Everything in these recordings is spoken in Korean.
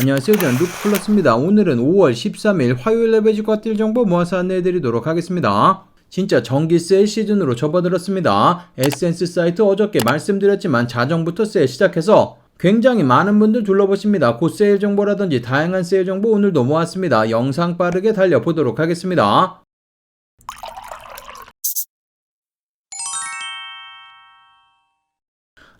안녕하세요. 저는 루크플러스입니다. 오늘은 5월 13일 화요일에 매직과 뛸 정보 모아서 안내해드리도록 하겠습니다. 진짜 정기 세일 시즌으로 접어들었습니다. 에센스 사이트 어저께 말씀드렸지만 자정부터 세일 시작해서 굉장히 많은 분들 둘러보십니다. 곧 세일 정보라든지 다양한 세일 정보 오늘도 모았습니다. 영상 빠르게 달려보도록 하겠습니다.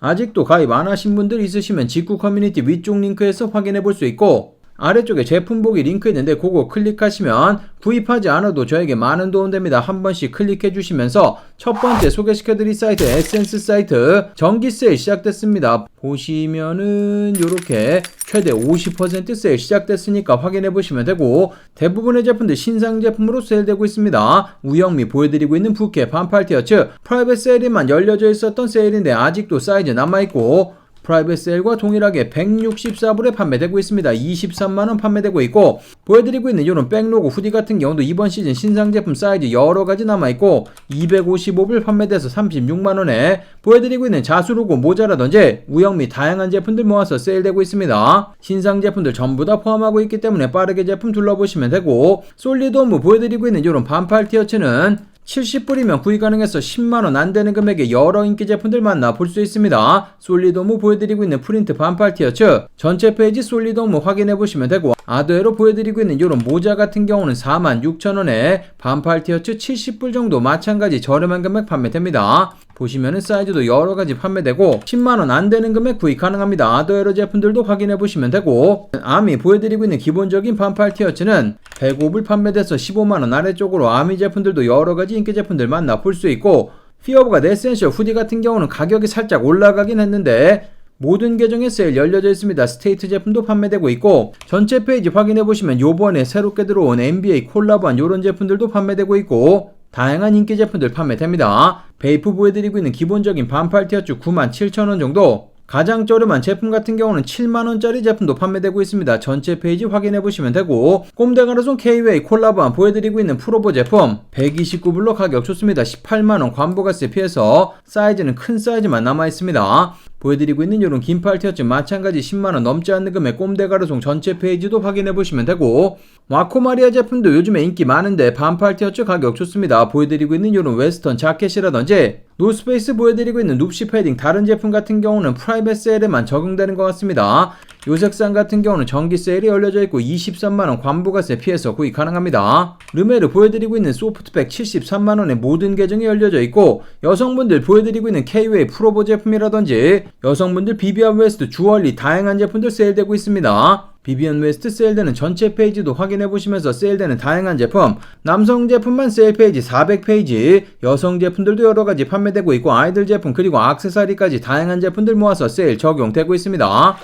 아직도 가입 안 하신 분들 있으시면 직구 커뮤니티 위쪽 링크에서 확인해 볼 수 있고 아래쪽에 제품 보기 링크 있는데 그거 클릭하시면 구입하지 않아도 저에게 많은 도움 됩니다. 한 번씩 클릭해 주시면서 첫 번째 소개시켜 드릴 사이트 에센스 사이트 정기 세일 시작됐습니다. 보시면은 요렇게 최대 50% 세일 시작됐으니까 확인해 보시면 되고 대부분의 제품들 신상 제품으로 세일되고 있습니다. 우영미 보여드리고 있는 부캐 반팔 티어츠 프라이빗 세일에만 열려져 있었던 세일인데 아직도 사이즈 남아있고 프라이빗 세일과 동일하게 164불에 판매되고 있습니다. 23만원 판매되고 있고 보여드리고 있는 이런 백로고 후디 같은 경우도 이번 시즌 신상 제품 사이즈 여러가지 남아있고 255불 판매돼서 36만원에 보여드리고 있는 자수로고 모자라든지 우영 및 다양한 제품들 모아서 세일되고 있습니다. 신상 제품들 전부 다 포함하고 있기 때문에 빠르게 제품 둘러보시면 되고 솔리드 홈 보여드리고 있는 이런 반팔 티어츠는 70불이면 구입 가능해서 10만원 안되는 금액의 여러 인기 제품들 만나 볼 수 있습니다. 솔리도무 보여드리고 있는 프린트 반팔 티어츠 전체 페이지 솔리도무 확인해보시면 되고 아드웨로 보여드리고 있는 이런 모자 같은 경우는 46,000원에 반팔 티어츠 70불 정도 마찬가지 저렴한 금액 판매됩니다. 보시면은 사이즈도 여러 가지 판매되고 10만원 안 되는 금액 구입 가능합니다. 아더에러 제품들도 확인해 보시면 되고 아미 보여드리고 있는 기본적인 반팔 티어츠는 105불 판매돼서 15만원 아래쪽으로 아미 제품들도 여러 가지 인기 제품들 만나 볼 수 있고 피어브가 네센셜 후디 같은 경우는 가격이 살짝 올라가긴 했는데 모든 계정에 세일 열려져 있습니다. 스테이트 제품도 판매되고 있고 전체 페이지 확인해 보시면 요번에 새롭게 들어온 NBA 콜라보한 요런 제품들도 판매되고 있고 다양한 인기 제품들 판매됩니다. 베이프 보여드리고 있는 기본적인 반팔 티어츠 97,000원 정도 가장 저렴한 제품 같은 경우는 7만원짜리 제품도 판매되고 있습니다. 전체 페이지 확인해 보시면 되고 꼼데가르손 K-웨이 콜라보한 보여드리고 있는 프로보 제품 129불로 가격 좋습니다. 18만원 관보가세 피해서 사이즈는 큰 사이즈만 남아있습니다. 보여드리고 있는 이런 긴팔 티어츠 마찬가지 10만원 넘지 않는 금액 꼼데가르송 전체 페이지도 확인해 보시면 되고 와코마리아 제품도 요즘에 인기 많은데 반팔 티어츠 가격 좋습니다. 보여드리고 있는 이런 웨스턴 자켓이라든지 노스페이스 보여드리고 있는 눕시 패딩 다른 제품 같은 경우는 프라이빗 세일에만 적용되는 것 같습니다. 요 색상 같은 경우는 전기 세일이 열려져 있고 23만원 관부가세 피해서 구입 가능합니다. 르메르 보여드리고 있는 소프트백 73만원의 모든 계정이 열려져 있고 여성분들 보여드리고 있는 K-웨이 프로보 제품이라든지 여성분들 비비안 웨스트 주얼리 다양한 제품들 세일되고 있습니다. 비비안 웨스트 세일되는 전체 페이지도 확인해 보시면서 세일되는 다양한 제품 남성 제품만 세일 페이지 400페이지 여성 제품들도 여러 가지 판매되고 있고 아이들 제품 그리고 악세사리까지 다양한 제품들 모아서 세일 적용되고 있습니다.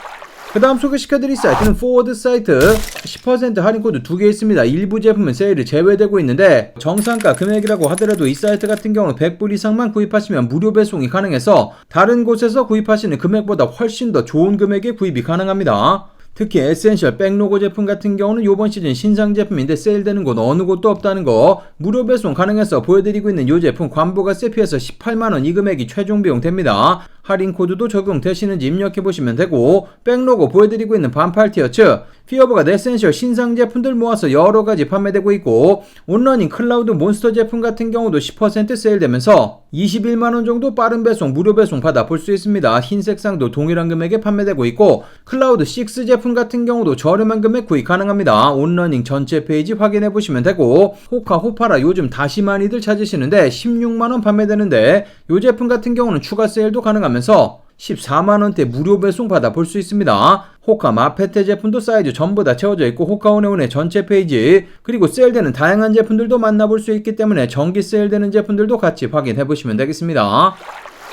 그 다음 소개시켜드릴 사이트는 포워드 사이트 10% 할인 코드 두 개 있습니다. 일부 제품은 세일이 제외되고 있는데 정상가 금액이라고 하더라도 이 사이트 같은 경우는 100불 이상만 구입하시면 무료 배송이 가능해서 다른 곳에서 구입하시는 금액보다 훨씬 더 좋은 금액에 구입이 가능합니다. 특히 에센셜 백로고 제품 같은 경우는 이번 시즌 신상 제품인데 세일되는 곳 어느 곳도 없다는 거 무료 배송 가능해서 보여드리고 있는 이 제품 관보가 세피에서 18만원 이 금액이 최종 비용 됩니다. 할인 코드도 적용되시는지 입력해 보시면 되고 백로고 보여드리고 있는 반팔 티어츠 피어버가 네센셜 신상 제품들 모아서 여러 가지 판매되고 있고 온라인 클라우드 몬스터 제품 같은 경우도 10% 세일되면서 21만원 정도 빠른 배송 무료 배송 받아 볼 수 있습니다. 흰 색 상도 동일한 금액에 판매되고 있고 클라우드 6 제품 같은 경우도 저렴한 금액 구입 가능합니다. 온라인 전체 페이지 확인해 보시면 되고 호카 호파라 요즘 다시 많이들 찾으시는데 16만원 판매되는데 이 제품 같은 경우는 추가 세일도 가능합니다. 하면서 14만원대 무료 배송 받아 볼 수 있습니다. 호카 마 페테 제품도 사이즈 전부 다 채워져 있고 호카오네온의 전체 페이지 그리고 세일되는 다양한 제품들도 만나볼 수 있기 때문에 정기 세일되는 제품들도 같이 확인해 보시면 되겠습니다.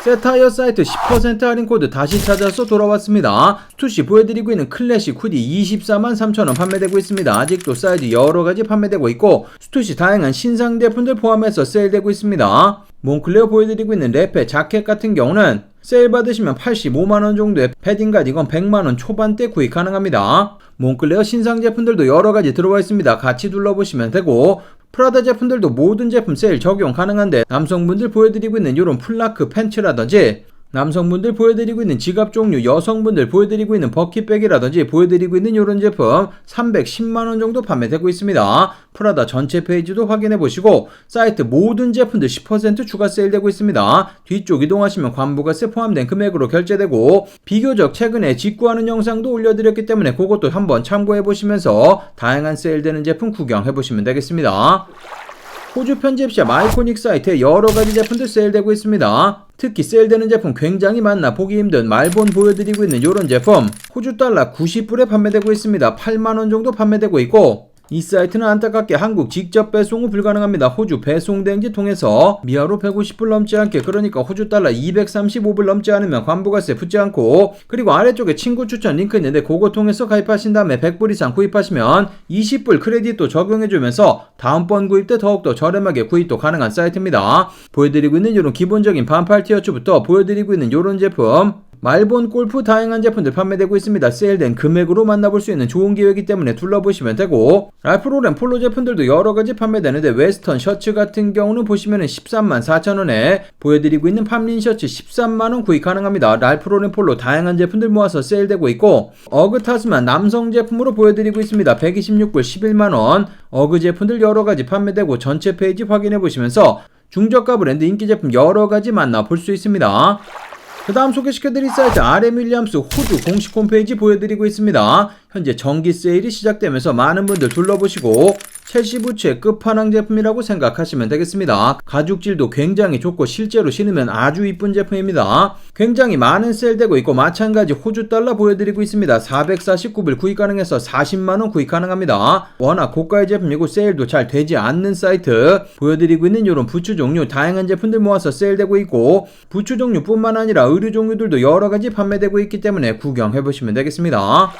세타이어 사이트 10% 할인 코드 다시 찾아서 돌아왔습니다. 스투시 보여드리고 있는 클래식 후디 24만 3천원 판매되고 있습니다. 아직도 사이즈 여러가지 판매되고 있고 스투시 다양한 신상 제품들 포함해서 세일되고 있습니다. 몽클레어 보여드리고 있는 랩페 자켓 같은 경우는 세일 받으시면 85만원 정도의 패딩 가디건 100만원 초반대 구입 가능합니다. 몽클레어 신상 제품들도 여러가지 들어와 있습니다. 같이 둘러보시면 되고 프라다 제품들도 모든 제품 세일 적용 가능한데 남성분들 보여드리고 있는 이런 플라크 팬츠라든지 남성분들 보여드리고 있는 지갑 종류, 여성분들 보여드리고 있는 버킷백이라든지 보여드리고 있는 이런 제품 310만원 정도 판매되고 있습니다. 프라다 전체 페이지도 확인해 보시고 사이트 모든 제품들 10% 추가 세일되고 있습니다. 뒤쪽 이동하시면 관부가세 포함된 금액으로 결제되고 비교적 최근에 직구하는 영상도 올려드렸기 때문에 그것도 한번 참고해 보시면서 다양한 세일되는 제품 구경해 보시면 되겠습니다. 호주 편집샵 아이코닉 사이트에 여러 가지 제품들 세일되고 있습니다. 특히 세일되는 제품 굉장히 많나 보기 힘든 말본 보여드리고 있는 이런 제품 호주 달러 90불에 판매되고 있습니다. 8만원 정도 판매되고 있고 이 사이트는 안타깝게 한국 직접 배송은 불가능합니다. 호주 배송대행지 통해서 미아로 150불 넘지 않게 그러니까 호주 달러 235불 넘지 않으면 관부가세 붙지 않고 그리고 아래쪽에 친구 추천 링크 있는데 그거 통해서 가입하신 다음에 100불 이상 구입하시면 20불 크레딧도 적용해주면서 다음번 구입 때 더욱더 저렴하게 구입도 가능한 사이트입니다. 보여드리고 있는 이런 기본적인 반팔 티셔츠부터 보여드리고 있는 이런 제품 말본 골프 다양한 제품들 판매되고 있습니다. 세일된 금액으로 만나볼 수 있는 좋은 기회이기 때문에 둘러보시면 되고 랄프 로렌 폴로 제품들도 여러 가지 판매되는데 웨스턴 셔츠 같은 경우는 보시면은 13만 4천원에 보여드리고 있는 팜린 셔츠 13만원 구입 가능합니다. 랄프 로렌 폴로 다양한 제품들 모아서 세일되고 있고 어그 타스만 남성 제품으로 보여드리고 있습니다. 126불 11만원 어그 제품들 여러 가지 판매되고 전체 페이지 확인해 보시면서 중저가 브랜드 인기 제품 여러 가지 만나 볼 수 있습니다. 그 다음 소개시켜드릴 사이트 RM 윌리엄스 호주 공식 홈페이지 보여드리고 있습니다. 현재 정기 세일이 시작되면서 많은 분들 둘러보시고 첼시 부츠의 끝판왕 제품이라고 생각하시면 되겠습니다. 가죽질도 굉장히 좋고 실제로 신으면 아주 이쁜 제품입니다. 굉장히 많은 세일되고 있고 마찬가지 호주 달러 보여드리고 있습니다. 449불 구입 가능해서 40만원 구입 가능합니다. 워낙 고가의 제품이고 세일도 잘 되지 않는 사이트 보여드리고 있는 이런 부츠 종류 다양한 제품들 모아서 세일되고 있고 부츠 종류뿐만 아니라 의류 종류들도 여러가지 판매되고 있기 때문에 구경해보시면 되겠습니다.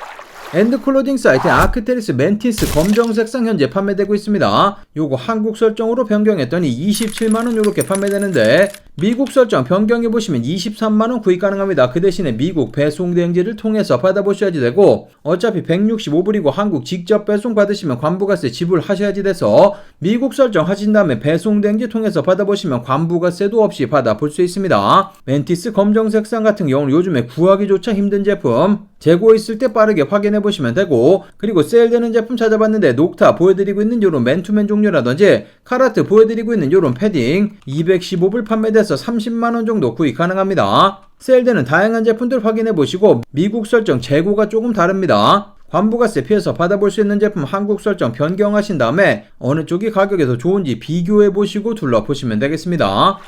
엔드 클로딩 사이트 아크테리스 멘티스 검정 색상 현재 판매되고 있습니다. 요거 한국 설정으로 변경했더니 27만원 요렇게 판매되는데 미국 설정 변경해 보시면 23만원 구입 가능합니다. 그 대신에 미국 배송대행지를 통해서 받아보셔야지 되고 어차피 165불이고 한국 직접 배송 받으시면 관부가세 지불하셔야지 돼서 미국 설정 하신 다음에 배송대행지 통해서 받아보시면 관부가세도 없이 받아볼 수 있습니다. 멘티스 검정색상 같은 경우는 요즘에 구하기조차 힘든 제품 재고 있을 때 빠르게 확인해 보시면 되고 그리고 세일되는 제품 찾아봤는데 녹타 보여드리고 있는 요런 맨투맨 종류라든지 카라트 보여드리고 있는 요런 패딩 215불 판매돼서 30만원 정도 구입 가능합니다. 세일되는 다양한 제품들 확인해 보시고 미국 설정 재고가 조금 다릅니다. 관부가세 피해서 받아볼 수 있는 제품 한국 설정 변경하신 다음에 어느 쪽이 가격이 더 좋은지 비교해 보시고 둘러보시면 되겠습니다.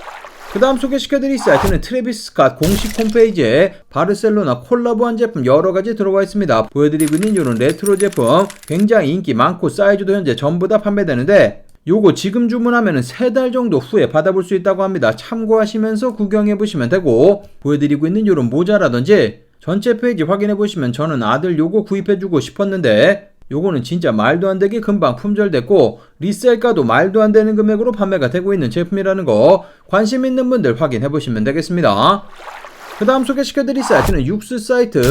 그 다음 소개시켜드릴 사이트는 트래비스 스캇 공식 홈페이지에 바르셀로나 콜라보한 제품 여러가지 들어와 있습니다. 보여드리고 있는 이런 레트로 제품 굉장히 인기 많고 사이즈도 현재 전부 다 판매되는데 요거 지금 주문하면 세 달 정도 후에 받아볼 수 있다고 합니다. 참고하시면서 구경해 보시면 되고 보여드리고 있는 이런 모자라든지 전체 페이지 확인해 보시면 저는 아들 요거 구입해 주고 싶었는데 요거는 진짜 말도 안 되게 금방 품절됐고 리셀가도 말도 안 되는 금액으로 판매가 되고 있는 제품이라는 거 관심 있는 분들 확인해 보시면 되겠습니다. 그 다음 소개시켜드릴 사이트는 육수 사이트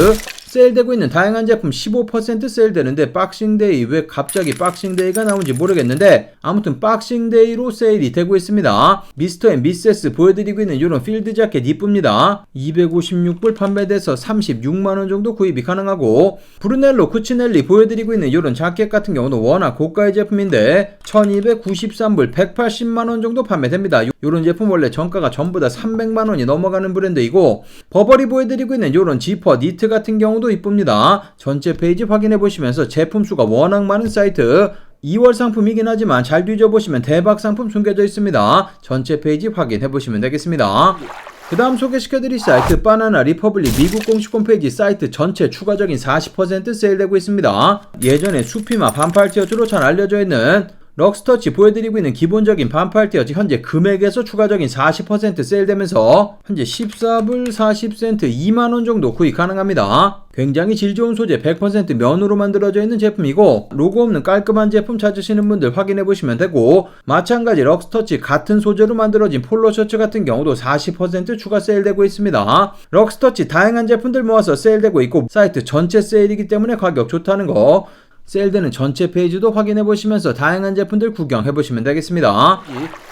세일되고 있는 다양한 제품 15% 세일되는데 박싱데이 왜 갑자기 박싱데이가 나온지 모르겠는데 아무튼 박싱데이로 세일이 되고 있습니다. 미스터 앤 미세스 보여드리고 있는 이런 필드 자켓 이쁩니다. 256불 판매돼서 36만원 정도 구입이 가능하고 브루넬로 쿠치넬리 보여드리고 있는 이런 자켓 같은 경우는 워낙 고가의 제품인데 1293불 180만원 정도 판매됩니다. 이런 제품 원래 정가가 전부 다 300만원이 넘어가는 브랜드이고 버버리 보여드리고 있는 이런 지퍼 니트 같은 경우도 이쁩니다. 전체 페이지 확인해 보시면서 제품 수가 워낙 많은 사이트 2월 상품이긴 하지만 잘 뒤져보시면 대박 상품 숨겨져 있습니다. 전체 페이지 확인해 보시면 되겠습니다. 그 다음 소개시켜드릴 사이트 바나나 리퍼블릭 미국 공식 홈페이지 사이트 전체 추가적인 40% 세일되고 있습니다. 예전에 수피마 반팔 티셔츠로 잘 알려져 있는 럭스터치 보여드리고 있는 기본적인 반팔 티셔츠 현재 금액에서 추가적인 40% 세일되면서 현재 14불 40센트 2만원 정도 구입 가능합니다. 굉장히 질 좋은 소재 100% 면으로 만들어져 있는 제품이고 로고 없는 깔끔한 제품 찾으시는 분들 확인해 보시면 되고 마찬가지 럭스터치 같은 소재로 만들어진 폴로 셔츠 같은 경우도 40% 추가 세일되고 있습니다. 럭스터치 다양한 제품들 모아서 세일되고 있고 사이트 전체 세일이기 때문에 가격 좋다는 거 세일되는 전체 페이지도 확인해 보시면서 다양한 제품들 구경해 보시면 되겠습니다.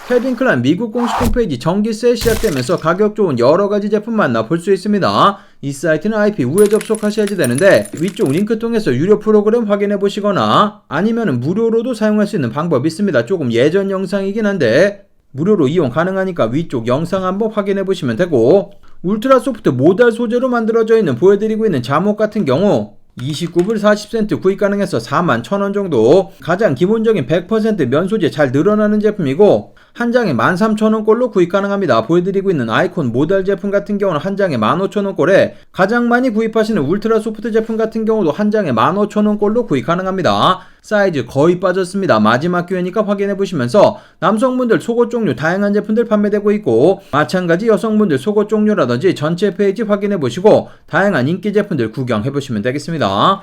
캐빈 클란 미국 공식 홈페이지 정기 세일 시작되면서 가격 좋은 여러 가지 제품 만나 볼 수 있습니다. 이 사이트는 IP 우회 접속하셔야지 되는데 위쪽 링크 통해서 유료 프로그램 확인해 보시거나 아니면 무료로도 사용할 수 있는 방법이 있습니다. 조금 예전 영상이긴 한데 무료로 이용 가능하니까 위쪽 영상 한번 확인해 보시면 되고 울트라 소프트 모달 소재로 만들어져 있는 보여드리고 있는 잠옷 같은 경우 29불 40센트 구입 가능해서 4만 1000원 정도. 가장 기본적인 100% 면소재 잘 늘어나는 제품이고 한 장에 13,000원꼴로 구입 가능합니다. 보여드리고 있는 아이콘 모달 제품 같은 경우는 한 장에 15,000원꼴에 가장 많이 구입하시는 울트라 소프트 제품 같은 경우도 한 장에 15,000원꼴로 구입 가능합니다. 사이즈 거의 빠졌습니다. 마지막 기회니까 확인해 보시면서 남성분들 속옷 종류 다양한 제품들 판매되고 있고 마찬가지 여성분들 속옷 종류라든지 전체 페이지 확인해 보시고 다양한 인기 제품들 구경해 보시면 되겠습니다.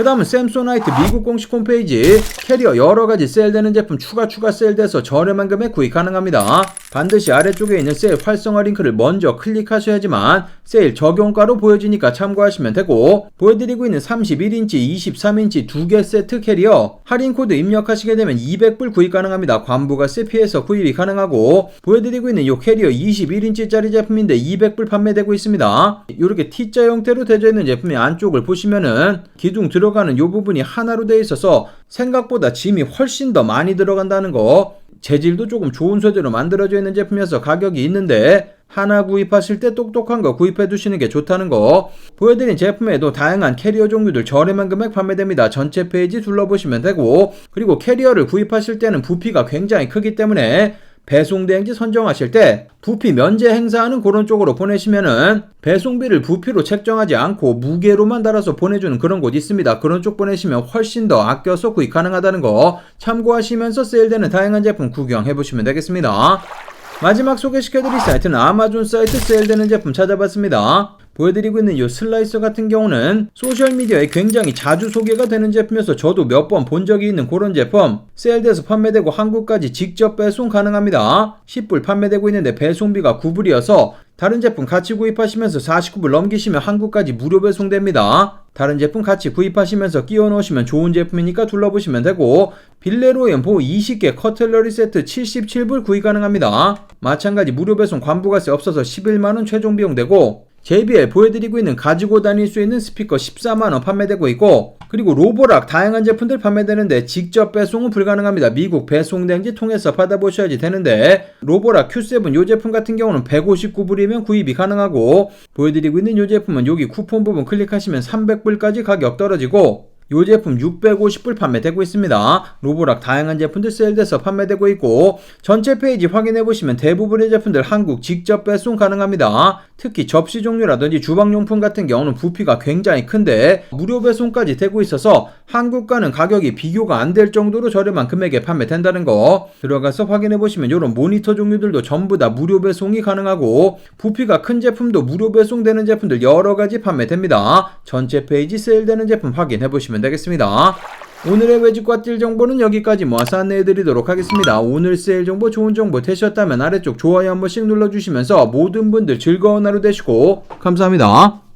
그 다음은 샘소나이트 미국 공식 홈페이지 캐리어 여러가지 세일되는 제품 추가 추가 세일돼서 저렴한 금액 구입 가능합니다. 반드시 아래쪽에 있는 세일 활성화 링크를 먼저 클릭하셔야지만 세일 적용가로 보여지니까 참고하시면 되고 보여드리고 있는 31인치, 23인치 두 개 세트 캐리어 할인 코드 입력하시게 되면 200불 구입 가능합니다. 관부가 세피해서 구입이 가능하고 보여드리고 있는 이 캐리어 21인치짜리 제품인데 200불 판매되고 있습니다. 이렇게 T자 형태로 되어 있는 제품의 안쪽을 보시면은 기둥 들어가는 이 부분이 하나로 되어 있어서 생각보다 짐이 훨씬 더 많이 들어간다는 거. 재질도 조금 좋은 소재로 만들어져 있는 제품이어서 가격이 있는데 하나 구입하실 때 똑똑한 거 구입해 두시는 게 좋다는 거. 보여드린 제품에도 다양한 캐리어 종류들 저렴한 금액 판매됩니다. 전체 페이지 둘러보시면 되고 그리고 캐리어를 구입하실 때는 부피가 굉장히 크기 때문에 배송 대행지 선정하실 때 부피 면제 행사하는 그런 쪽으로 보내시면은 배송비를 부피로 책정하지 않고 무게로만 달아서 보내주는 그런 곳 있습니다. 그런 쪽 보내시면 훨씬 더 아껴서 구입 가능하다는 거 참고하시면서 세일되는 다양한 제품 구경해 보시면 되겠습니다. 마지막 소개시켜드릴 사이트는 아마존 사이트 세일되는 제품 찾아봤습니다. 보여드리고 있는 이 슬라이서 같은 경우는 소셜미디어에 굉장히 자주 소개가 되는 제품이어서 저도 몇 번 본 적이 있는 그런 제품. 세일돼서 판매되고 한국까지 직접 배송 가능합니다. 10불 판매되고 있는데 배송비가 9불이어서 다른 제품 같이 구입하시면서 49불 넘기시면 한국까지 무료 배송됩니다. 다른 제품 같이 구입하시면서 끼워 넣으시면 좋은 제품이니까 둘러보시면 되고 빌레로엔 보 20개 커틀러리 세트 77불 구입 가능합니다. 마찬가지 무료 배송 관부가세 없어서 11만원 최종 비용 되고 JBL 보여드리고 있는 가지고 다닐 수 있는 스피커 14만원 판매되고 있고 그리고 로보락 다양한 제품들 판매되는데 직접 배송은 불가능합니다. 미국 배송대행지 통해서 받아보셔야지 되는데 로보락 Q7 요 제품 같은 경우는 159불이면 구입이 가능하고 보여드리고 있는 요 제품은 여기 쿠폰 부분 클릭하시면 300불까지 가격 떨어지고 이 제품 650불 판매되고 있습니다. 로보락 다양한 제품들 세일돼서 판매되고 있고 전체 페이지 확인해 보시면 대부분의 제품들 한국 직접 배송 가능합니다. 특히 접시 종류라든지 주방용품 같은 경우는 부피가 굉장히 큰데 무료 배송까지 되고 있어서 한국과는 가격이 비교가 안 될 정도로 저렴한 금액에 판매된다는 거 들어가서 확인해 보시면 이런 모니터 종류들도 전부 다 무료 배송이 가능하고 부피가 큰 제품도 무료 배송되는 제품들 여러 가지 판매됩니다. 전체 페이지 세일되는 제품 확인해 보시면 되겠습니다. 오늘의 외직과 뛸 정보는 여기까지 모아서 안내해 드리도록 하겠습니다. 오늘 세일 정보 좋은 정보 되셨다면 아래쪽 좋아요 한 번씩 눌러주시면서 모든 분들 즐거운 하루 되시고 감사합니다.